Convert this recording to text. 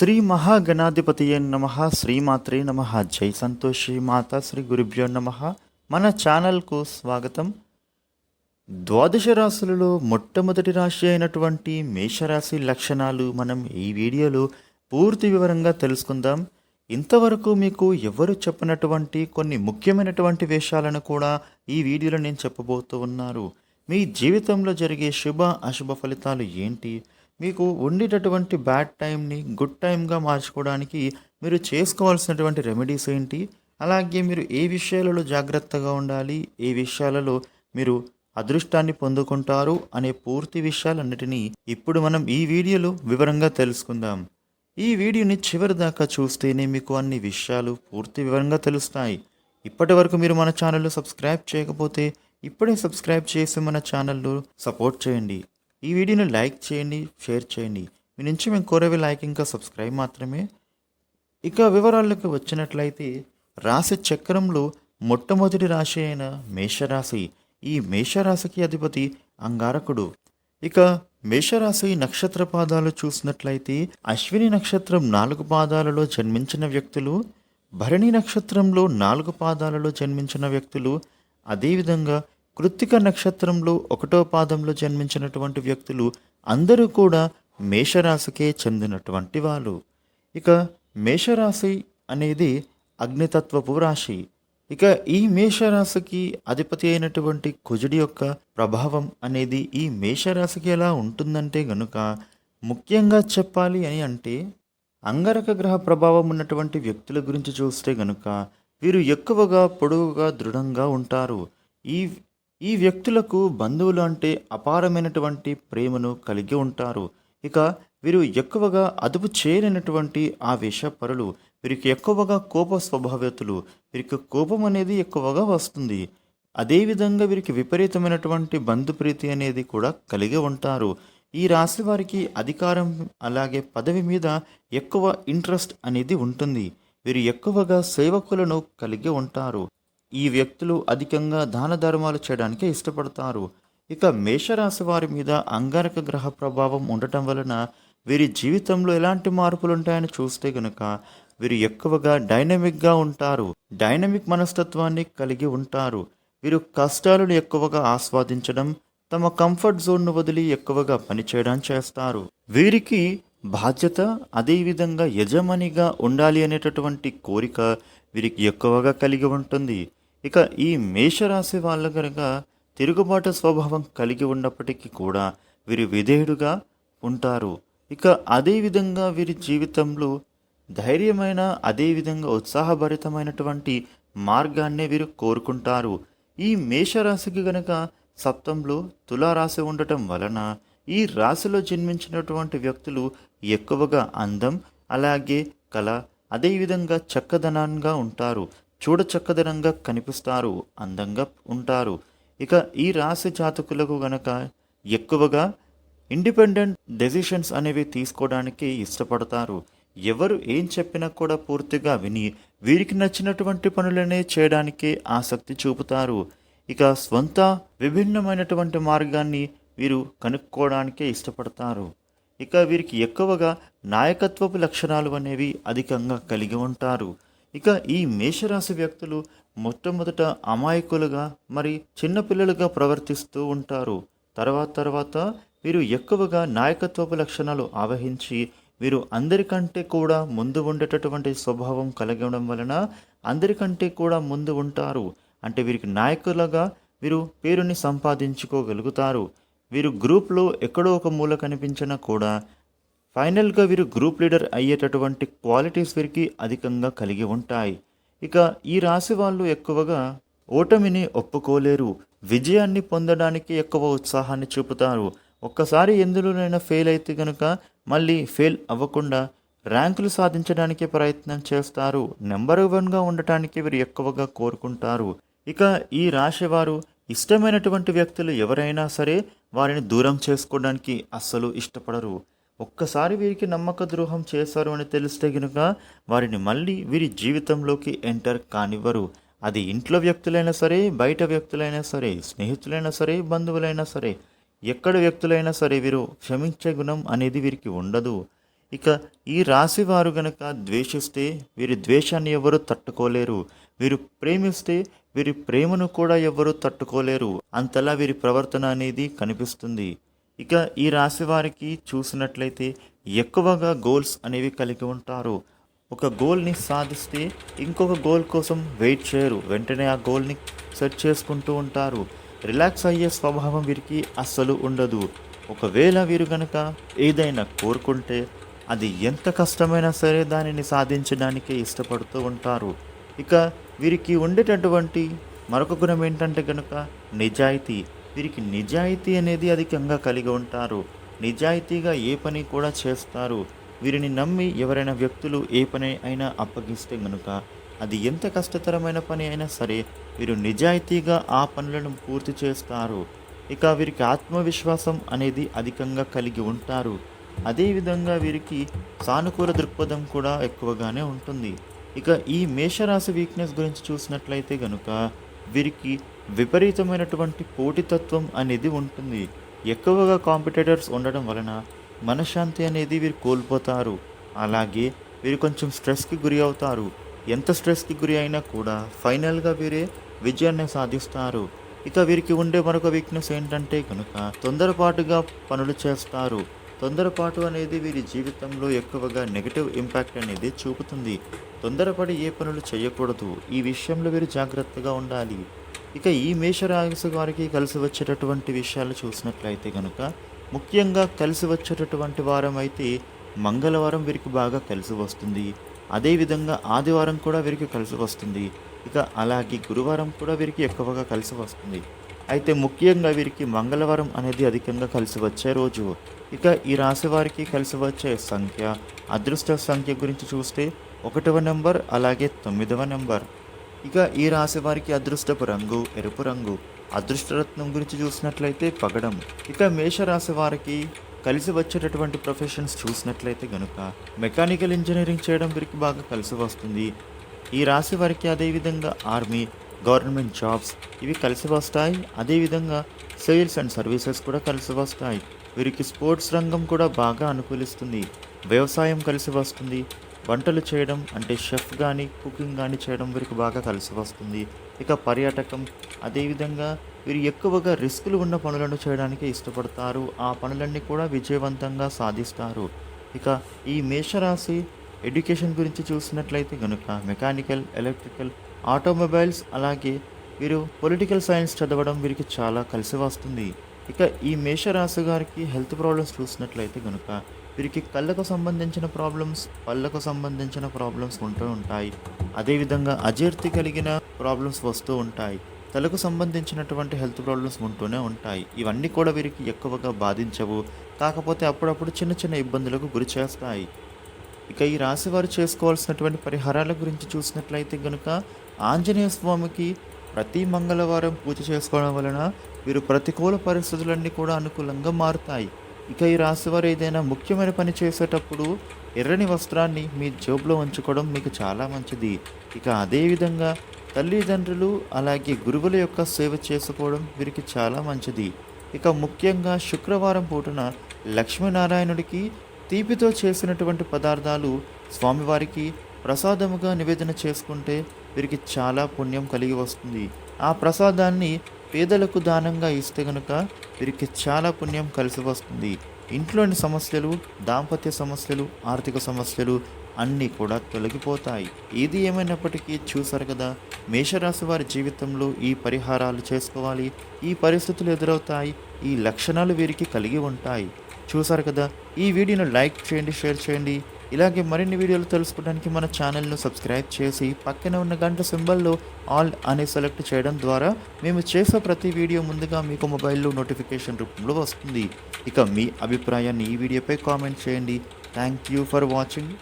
శ్రీ మహాగణాధిపతి నమ శ్రీమాత్రే నమ జై సంతోషి మాత శ్రీ గురుభ్యో నమ. మన ఛానల్కు స్వాగతం. ద్వాదశ రాశులలో మొట్టమొదటి రాశి అయినటువంటి మేషరాశి లక్షణాలు మనం ఈ వీడియోలో పూర్తి వివరంగా తెలుసుకుందాం. ఇంతవరకు మీకు ఎవరు చెప్పినటువంటి కొన్ని ముఖ్యమైనటువంటి విషయాలను కూడా ఈ వీడియోలో నేను చెప్పబోతూ ఉన్నారు. మీ జీవితంలో జరిగే శుభ అశుభ ఫలితాలు ఏంటి? మీకు ఉండేటటువంటి బ్యాడ్ టైంని గుడ్ టైంగా మార్చుకోవడానికి మీరు చేసుకోవాల్సినటువంటి రెమెడీస్ ఏంటి? అలాగే మీరు ఏ విషయాలలో జాగ్రత్తగా ఉండాలి? ఏ విషయాలలో మీరు అదృష్టాన్ని పొందుకుంటారు? అనే పూర్తి విషయాలన్నిటినీ ఇప్పుడు మనం ఈ వీడియోలో వివరంగా తెలుసుకుందాం. ఈ వీడియోని చివరి దాకా చూస్తేనే మీకు అన్ని విషయాలు పూర్తి వివరంగా తెలుస్తాయి. ఇప్పటి వరకు మీరు మన ఛానల్లో సబ్స్క్రైబ్ చేయకపోతే ఇప్పుడే సబ్స్క్రైబ్ చేసి మన ఛానల్లో సపోర్ట్ చేయండి. ఈ వీడియోని లైక్ చేయండి షేర్ చేయండి. మీ నుంచి మేము కోరేవి లైక్ ఇంకా సబ్స్క్రైబ్ మాత్రమే. ఇక వివరాల్లోకి వచ్చినట్లయితే రాశి చక్రంలో మొట్టమొదటి రాశి అయిన మేషరాశి. ఈ మేషరాశికి అధిపతి అంగారకుడు. ఇక మేషరాశి నక్షత్ర పాదాలు చూసినట్లయితే అశ్విని నక్షత్రం నాలుగు పాదాలలో జన్మించిన వ్యక్తులు భరణి నక్షత్రంలో నాలుగు పాదాలలో జన్మించిన వ్యక్తులు అదేవిధంగా కృత్తిక నక్షత్రంలో ఒకటో పాదంలో జన్మించినటువంటి వ్యక్తులు అందరూ కూడా మేషరాశికే చెందినటువంటి వాళ్ళు. ఇక మేషరాశి అనేది అగ్నితత్వపు రాశి. ఇక ఈ మేషరాశికి అధిపతి అయినటువంటి కుజుడి యొక్క ప్రభావం అనేది ఈ మేషరాశికి ఎలా ఉంటుందంటే గనుక ముఖ్యంగా చెప్పాలి అని అంటే అంగరక గ్రహ ప్రభావం ఉన్నటువంటి వ్యక్తుల గురించి చూస్తే గనుక వీరు ఎక్కువగా పొడవుగా దృఢంగా ఉంటారు. ఈ ఈ వ్యక్తులకు బంధువులు అంటే అపారమైనటువంటి ప్రేమను కలిగి ఉంటారు. ఇక వీరు ఎక్కువగా అదుపు చేయలేనటువంటి ఆవేశపరులు వీరికి ఎక్కువగా కోప స్వభావతులు వీరికి కోపం అనేది ఎక్కువగా వస్తుంది. అదేవిధంగా వీరికి విపరీతమైనటువంటి బంధుప్రీతి అనేది కూడా కలిగి ఉంటారు. ఈ రాశి వారికి అధికారం అలాగే పదవి మీద ఎక్కువ ఇంట్రెస్ట్ అనేది ఉంటుంది. వీరు ఎక్కువగా సేవకులను కలిగి ఉంటారు. ఈ వ్యక్తులు అధికంగా దాన ధర్మాలు చేయడానికి ఇష్టపడతారు. ఇక మేషరాశి వారి మీద అంగారక గ్రహ ప్రభావం ఉండటం వలన వీరి జీవితంలో ఎలాంటి మార్పులు ఉంటాయని చూస్తే గనుక వీరు ఎక్కువగా డైనమిక్గా ఉంటారు. డైనమిక్ మనస్తత్వాన్ని కలిగి ఉంటారు. వీరు కష్టాలను ఎక్కువగా ఆస్వాదించడం తమ కంఫర్ట్ జోన్ను వదిలి ఎక్కువగా పనిచేయడం చేస్తారు. వీరికి బాధ్యత అదేవిధంగా యజమానిగా ఉండాలి అనేటటువంటి కోరిక వీరికి ఎక్కువగా కలిగి ఉంటుంది. ఇక ఈ మేషరాశి వాళ్ళ కనుక తిరుగుబాటు స్వభావం కలిగి ఉన్నప్పటికీ కూడా వీరు విధేయుడుగా ఉంటారు. ఇక అదేవిధంగా వీరి జీవితంలో ధైర్యమైన అదేవిధంగా ఉత్సాహభరితమైనటువంటి మార్గాన్నే వీరు కోరుకుంటారు. ఈ మేషరాశికి గనక సప్తంలో తులారాశి ఉండటం వలన ఈ రాశిలో జన్మించినటువంటి వ్యక్తులు ఎక్కువగా అందం అలాగే కళ అదేవిధంగా చక్కదనంగా ఉంటారు. చూడచక్కదనంగా కనిపిస్తారు అందంగా ఉంటారు. ఇక ఈ రాశి జాతకులకు గనక ఎక్కువగా ఇండిపెండెంట్ డెసిషన్స్ అనేవి తీసుకోవడానికి ఇష్టపడతారు. ఎవరు ఏం చెప్పినా కూడా పూర్తిగా విని వీరికి నచ్చినటువంటి పనులనే చేయడానికి ఆసక్తి చూపుతారు. ఇక స్వంత విభిన్నమైనటువంటి మార్గాన్ని వీరు కనుక్కోవడానికే ఇష్టపడతారు. ఇక వీరికి ఎక్కువగా నాయకత్వపు లక్షణాలు అనేవి అధికంగా కలిగి ఉంటారు. ఇక ఈ మేషరాశి వ్యక్తులు మొట్టమొదట అమాయకులుగా మరి చిన్నపిల్లలుగా ప్రవర్తిస్తూ ఉంటారు. తర్వాత తర్వాత వీరు ఎక్కువగా నాయకత్వపు లక్షణాలు ఆవహించి వీరు అందరికంటే కూడా ముందు ఉండేటటువంటి స్వభావం కలగడం వలన అందరికంటే కూడా ముందు ఉంటారు. అంటే వీరికి నాయకులుగా వీరు పేరుని సంపాదించుకోగలుగుతారు. వీరు గ్రూప్లో ఎక్కడో ఒక మూల కనిపించినా కూడా ఫైనల్గా వీరు గ్రూప్ లీడర్ అయ్యేటటువంటి క్వాలిటీస్ వీరికి అధికంగా కలిగి ఉంటాయి. ఇక ఈ రాశి వాళ్ళు ఎక్కువగా ఓటమిని ఒప్పుకోలేరు. విజయాన్ని పొందడానికి ఎక్కువ ఉత్సాహాన్ని చూపుతారు. ఒక్కసారి ఎందులోనైనా ఫెయిల్ అయితే కనుక మళ్ళీ ఫెయిల్ అవ్వకుండా ర్యాంకులు సాధించడానికి ప్రయత్నం చేస్తారు. నెంబర్ వన్గా ఉండటానికి వీరు ఎక్కువగా కోరుకుంటారు. ఇక ఈ రాశి వారు ఇష్టమైనటువంటి వ్యక్తులు ఎవరైనా సరే వారిని దూరం చేసుకోవడానికి అస్సలు ఇష్టపడరు. ఒక్కసారి వీరికి నమ్మక ద్రోహం చేశారు అని తెలిస్తే గనుక వారిని మళ్ళీ వీరి జీవితంలోకి ఎంటర్ కానివ్వరు. అది ఇంట్లో వ్యక్తులైనా సరే బయట వ్యక్తులైనా సరే స్నేహితులైనా సరే బంధువులైనా సరే ఎక్కడ వ్యక్తులైనా సరే వీరు క్షమించే గుణం అనేది వీరికి ఉండదు. ఇక ఈ రాశి వారు గనక ద్వేషిస్తే వీరి ద్వేషాన్ని ఎవరు తట్టుకోలేరు. వీరు ప్రేమిస్తే వీరి ప్రేమను కూడా ఎవరు తట్టుకోలేరు. అంతలా వీరి ప్రవర్తన అనేది కనిపిస్తుంది. ఇక ఈ రాశి వారికి చూసినట్లయితే ఎక్కువగా గోల్స్ అనేవి కలిగి ఉంటారు. ఒక గోల్ని సాధిస్తే ఇంకొక గోల్ కోసం వెయిట్ చేయరు. వెంటనే ఆ గోల్ని సెట్ చేసుకుంటూ ఉంటారు. రిలాక్స్ అయ్యే స్వభావం వీరికి అస్సలు ఉండదు. ఒకవేళ వీరు గనక ఏదైనా కోరుకుంటే అది ఎంత కష్టమైనా సరే దానిని సాధించడానికే ఇష్టపడుతూ ఉంటారు. ఇక వీరికి ఉండేటటువంటి మరొక గుణం ఏంటంటే కనుక నిజాయితీ. వీరికి నిజాయితీ అనేది అధికంగా కలిగి ఉంటారు. నిజాయితీగా ఏ పని కూడా చేస్తారు. వీరిని నమ్మి ఎవరైనా వ్యక్తులు ఏ పని అయినా అప్పగిస్తే గనుక అది ఎంత కష్టతరమైన పని అయినా సరే వీరు నిజాయితీగా ఆ పనులను పూర్తి చేస్తారు. ఇక వీరికి ఆత్మవిశ్వాసం అనేది అధికంగా కలిగి ఉంటారు. అదేవిధంగా వీరికి సానుకూల దృక్పథం కూడా ఎక్కువగానే ఉంటుంది. ఇక ఈ మేషరాశి వీక్నెస్ గురించి చూసినట్లయితే గనుక వీరికి విపరీతమైనటువంటి పోటీతత్వం అనేది ఉంటుంది. ఎక్కువగా కాంపిటేటర్స్ ఉండడం వలన మనశ్శాంతి అనేది వీరు కోల్పోతారు. అలాగే వీరు కొంచెం స్ట్రెస్కి గురి అవుతారు. ఎంత స్ట్రెస్కి గురి అయినా కూడా ఫైనల్గా వీరే విజయాన్ని సాధిస్తారు. ఇక వీరికి ఉండే మరొక వీక్నెస్ ఏంటంటే కనుక తొందరపాటుగా పనులు చేస్తారు. తొందరపాటు అనేది వీరి జీవితంలో ఎక్కువగా నెగిటివ్ ఇంపాక్ట్ అనేది చూపుతుంది. తొందరపడి ఏ పనులు చేయకూడదు. ఈ విషయంలో వీరు జాగ్రత్తగా ఉండాలి. ఇక ఈ మేషరాశి వారికి కలిసి వచ్చేటటువంటి విషయాలు చూసినట్లయితే కనుక ముఖ్యంగా కలిసి వచ్చేటటువంటి వారం అయితే మంగళవారం వీరికి బాగా కలిసి వస్తుంది. అదేవిధంగా ఆదివారం కూడా వీరికి కలిసి వస్తుంది. ఇక అలాగే గురువారం కూడా వీరికి ఎక్కువగా కలిసి వస్తుంది. అయితే ముఖ్యంగా వీరికి మంగళవారం అనేది అధికంగా కలిసి వచ్చే రోజు. ఇక ఈ రాశి వారికి కలిసి వచ్చే సంఖ్య అదృష్ట సంఖ్య గురించి చూస్తే ఒకటవ నెంబర్ అలాగే తొమ్మిదవ నెంబర్. ఇక ఈ రాశి వారికి అదృష్టపు రంగు ఎరుపు రంగు అదృష్టరత్నం గురించి చూసినట్లయితే పగడం. ఇక మేషరాశి వారికి కలిసి వచ్చేటటువంటి ప్రొఫెషన్స్ చూసినట్లయితే గనుక మెకానికల్ ఇంజనీరింగ్ చేయడం వీరికి బాగా కలిసి వస్తుంది. ఈ రాశి వారికి అదేవిధంగా ఆర్మీ గవర్నమెంట్ జాబ్స్ ఇవి కలిసి వస్తాయి. అదేవిధంగా సేల్స్ అండ్ సర్వీసెస్ కూడా కలిసి వస్తాయి. వీరికి స్పోర్ట్స్ రంగం కూడా బాగా అనుకూలిస్తుంది. వ్యవసాయం కలిసి వస్తుంది. వంటలు చేయడం అంటే షెఫ్ కానీ కుకింగ్ కానీ చేయడం వీరికి బాగా కలిసి వస్తుంది. ఇక పర్యాటకం అదేవిధంగా వీరు ఎక్కువగా రిస్కులు ఉన్న పనులను చేయడానికి ఇష్టపడతారు. ఆ పనులన్నీ కూడా విజయవంతంగా సాధిస్తారు. ఇక ఈ మేషరాశి ఎడ్యుకేషన్ గురించి చూసినట్లయితే కనుక మెకానికల్ ఎలక్ట్రికల్ ఆటోమొబైల్స్ అలాగే వీరు పొలిటికల్ సైన్స్ చదవడం వీరికి చాలా కలిసి వస్తుంది. ఇక ఈ మేషరాశి గారికి హెల్త్ ప్రాబ్లమ్స్ చూసినట్లయితే కనుక వీరికి కళ్ళకు సంబంధించిన ప్రాబ్లమ్స్ పళ్ళకు సంబంధించిన ప్రాబ్లమ్స్ ఉంటూ ఉంటాయి. అదేవిధంగా అజీర్తి కలిగిన ప్రాబ్లమ్స్ వస్తూ ఉంటాయి. తలకు సంబంధించినటువంటి హెల్త్ ప్రాబ్లమ్స్ ఉంటూనే ఉంటాయి. ఇవన్నీ కూడా వీరికి ఎక్కువగా బాధించవు. కాకపోతే అప్పుడప్పుడు చిన్న చిన్న ఇబ్బందులకు గురి చేస్తాయి. ఇక ఈ రాశి వారు చేసుకోవాల్సినటువంటి పరిహారాల గురించి చూసినట్లయితే కనుక ఆంజనేయ స్వామికి ప్రతి మంగళవారం పూజ చేసుకోవడం వలన వీరు ప్రతికూల పరిస్థితులన్నీ కూడా అనుకూలంగా మారుతాయి. ఇక ఈ రాశివారు ఏదైనా ముఖ్యమైన పని చేసేటప్పుడు ఎర్రని వస్త్రాన్ని మీ జేబులో ఉంచుకోవడం మీకు చాలా మంచిది. ఇక అదేవిధంగా తల్లిదండ్రులు అలాగే గురువుల యొక్క సేవ చేసుకోవడం వీరికి చాలా మంచిది. ఇక ముఖ్యంగా శుక్రవారం పూటన లక్ష్మీనారాయణుడికి తీపితో చేసినటువంటి పదార్థాలు స్వామివారికి ప్రసాదముగా నివేదన చేసుకుంటే వీరికి చాలా పుణ్యం కలిగి వస్తుంది. ఆ ప్రసాదాన్ని పేదలకు దానంగా ఇస్తే గనుక వీరికి చాలా పుణ్యం కలిసి వస్తుంది. ఇంట్లోని సమస్యలు దాంపత్య సమస్యలు ఆర్థిక సమస్యలు అన్నీ కూడా తొలగిపోతాయి. ఏది ఏమైనప్పటికీ చూసారు కదా మేషరాశి వారి జీవితంలో ఈ పరిహారాలు చేసుకోవాలి. ఈ పరిస్థితులు ఎదురవుతాయి. ఈ లక్షణాలు వీరికి కలిగి ఉంటాయి. చూసారు కదా ఈ వీడియోను లైక్ చేయండి షేర్ చేయండి. ఇలాగే మరిన్ని వీడియోలు తెలుసుకోవడానికి మన ఛానల్ను సబ్స్క్రైబ్ చేసి పక్కన ఉన్న గంట సింబల్లో ఆల్ అని సెలెక్ట్ చేయడం ద్వారా మేము చేసే ప్రతి వీడియో ముందుగా మీకు మొబైల్లో నోటిఫికేషన్ రూపంలో వస్తుంది. ఇక మీ అభిప్రాయాన్ని ఈ వీడియోపై కామెంట్ చేయండి. Thank you for watching